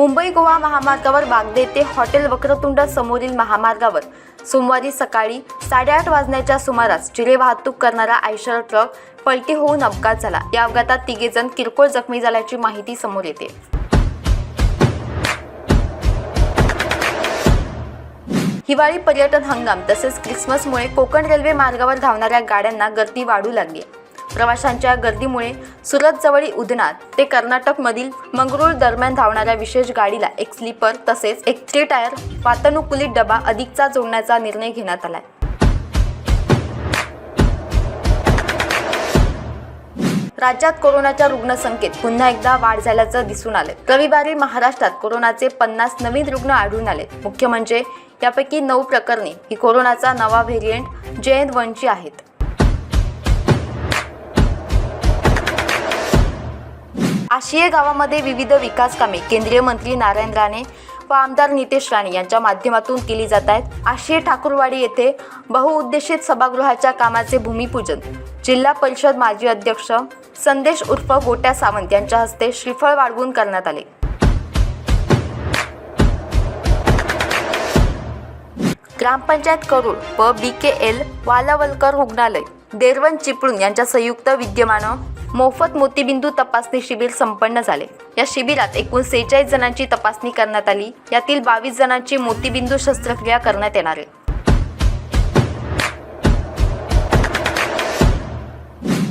मुंबई गोवा महामार्गावर वागदे ते हॉटेल वक्रतुंड समोरील महामार्गावर. सोमवारी सकाळी साडेआठ वाजण्याच्या सुमारास चिरे वाहतूक करणारा आयशर ट्रक पलटी होऊन अपघात झाला. या अपघातात तिघेजण किरकोळ जखमी झाल्याची माहिती समोर येते. हिवाळी पर्यटन हंगाम तसेच क्रिसमसमुळे कोकण रेल्वे मार्गावर धावणाऱ्या गाड्यांना गर्दी वाढू लागली. प्रवाशांच्या गर्दीमुळे सुरत जवळी उधनात ते कर्नाटकमधील मंगरूळ दरम्यान धावणाऱ्या विशेष गाडीला एक स्लीपर तसेच एक थ्री टायर वातानुकूलित डबा अधिकचा जोडण्याचा निर्णय घेण्यात आलाय. राज्यात कोरोनाच्या रुग्णसंख्येत पुन्हा एकदा वाढ झाल्याचं दिसून आले रविवारी महाराष्ट्रात कोरोनाचे पन्नास नवीन रुग्ण आढळून आले. मुख्य म्हणजे यापैकी नऊ प्रकरणे ही कोरोनाचा नवा व्हेरियंट जे एन वनची आहेत. आशिये गावामध्ये विविध विकास कामे केंद्रीय मंत्री नारायण राणे व आमदार नितेश राणे यांच्या माध्यमातून केली जात आहेत. आशिये ठाकूरवाडी येथे बहुउद्देशित सभागृहाच्या कामाचे भूमिपूजन जिल्हा परिषद माजी अध्यक्ष संदेश उर्फ गोट्या सावंत यांच्या हस्ते श्रीफळ वाढवून करण्यात आले. ग्रामपंचायत करूळ व बी के एल वालावलकर रुग्णालय. देरवन चिपळूण यांच्या संयुक्त विद्यमानं मोफत मोतीबिंदू तपासणी शिबिर संपन्न झाले. या शिबिरात एकूण सेहेचाळीस जणांची तपासणी करण्यात आली. यातील बावीस जणांची मोतीबिंदू शस्त्रक्रिया करण्यात येणार आहे.